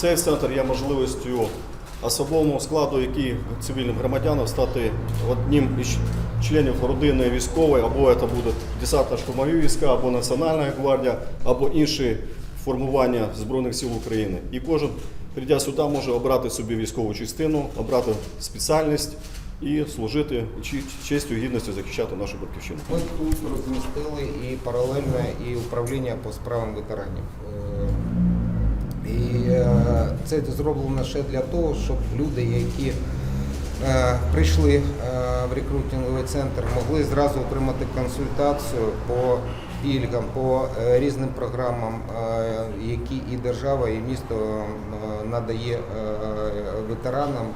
Цей центр є можливістю особовому складу, який цивільним громадянам стати одним із членів родини військової, або це буде десантно-штурмові війська, або Національна гвардія, або інші формування Збройних сил України. І кожен, прийдя сюди, може обрати собі військову частину, обрати спеціальність і служити честю і гідністю захищати нашу батьківщину. Ми тут розмістили і паралельно і управління по справам ветеранів. І е, це зроблено ще для того, щоб люди, які е, прийшли е, в рекрутинговий центр, могли зразу отримати консультацію по пільгам, по різним програмам, які і держава, і місто надає ветеранам.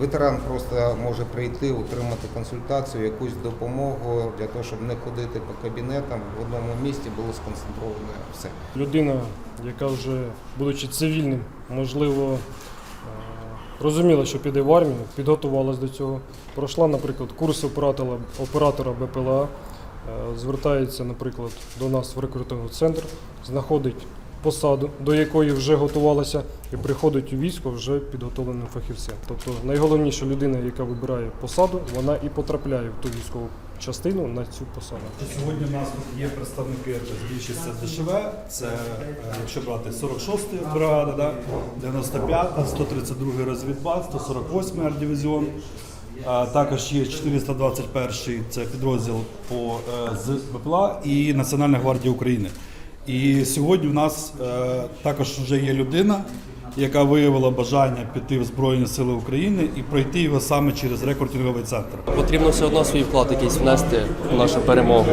Ветеран просто може прийти, отримати консультацію, якусь допомогу для того, щоб не ходити по кабінетам. В одному місці було сконцентровано все. людина, яка вже, будучи цивільним, можливо, е, розуміла, що піде в армію, підготувалась до цього, пройшла, наприклад, курс оператора, оператора БПЛА, е, звертається, наприклад, до нас в рекрутинговий центр, знаходить посаду, до якої вже готувалася, і приходить у військо вже підготовленим фахівцем. Тобто найголовніша людина, яка вибирає посаду, вона і потрапляє в ту військову частину на цю посаду. Сьогодні у нас тут є представники більшість це ДШВ, це е, якщо брати 46 бригада, да, 95, 132 розвідбат, 148 ардивізіон. Також є 421 це підрозділ по е, з БПЛА і Національна гвардія України. І сьогодні в нас е, також вже є людина, яка виявила бажання піти в Збройні Сили України і пройти його саме через рекрутинговий центр. Потрібно все одно свій вклад якийсь внести в нашу перемогу.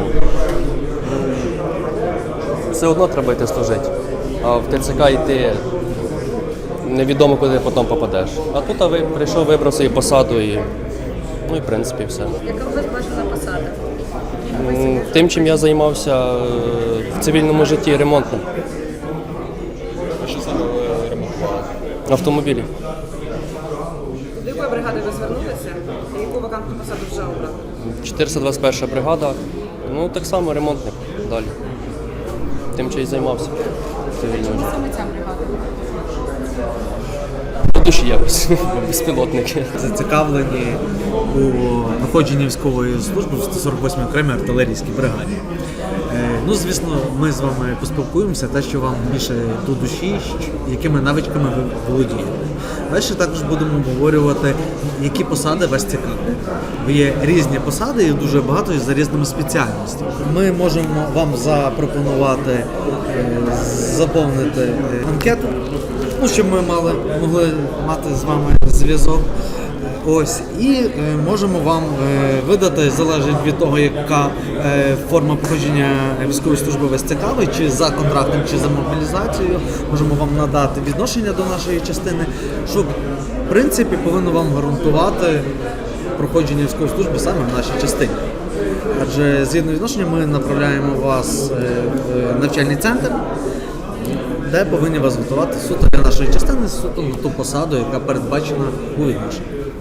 Все одно треба йти служити. А в ТЦК йти невідомо, куди потім попадеш. А тут а ви прийшов, вибрав свою посаду і ну і в принципі все. Яка у вас бажана посада? Тим, чим я займався е, в цивільному житті ремонтним. Що саме ви ремонтували? Автомобілі. До якої бригади ви звернулися? І яку вакантну посаду вже обрали? 421 бригада. Ну так само ремонтник далі. Тим, чим і займався. в цивільному житті. Саме ця бригада. По душі якось, безпілотники. зацікавлені у проходженні військової служби в 148-й окремій артилерійській бригаді. Е, Ну, звісно, ми з вами поспілкуємося, те, що вам більше до душі, якими навичками ви володієте. Далі також будемо обговорювати, які посади вас цікавлять. Бо є різні посади і дуже багато за різними спеціальностями. Ми можемо вам запропонувати е, заповнити е, анкету, ну, щоб ми мали, могли мати з вами зв'язок. Ось і е, можемо вам е, видати, залежить від того, яка е, форма проходження військової служби вас цікавить, чи за контрактом, чи за мобілізацією. Можемо вам надати відношення до нашої частини, що в принципі повинно вам гарантувати проходження військової служби саме в нашій частині. Адже згідно відношення ми направляємо вас е, в навчальний центр, де повинні вас готувати суто для нашої частини, суто на ту посаду, яка передбачена у відношенні.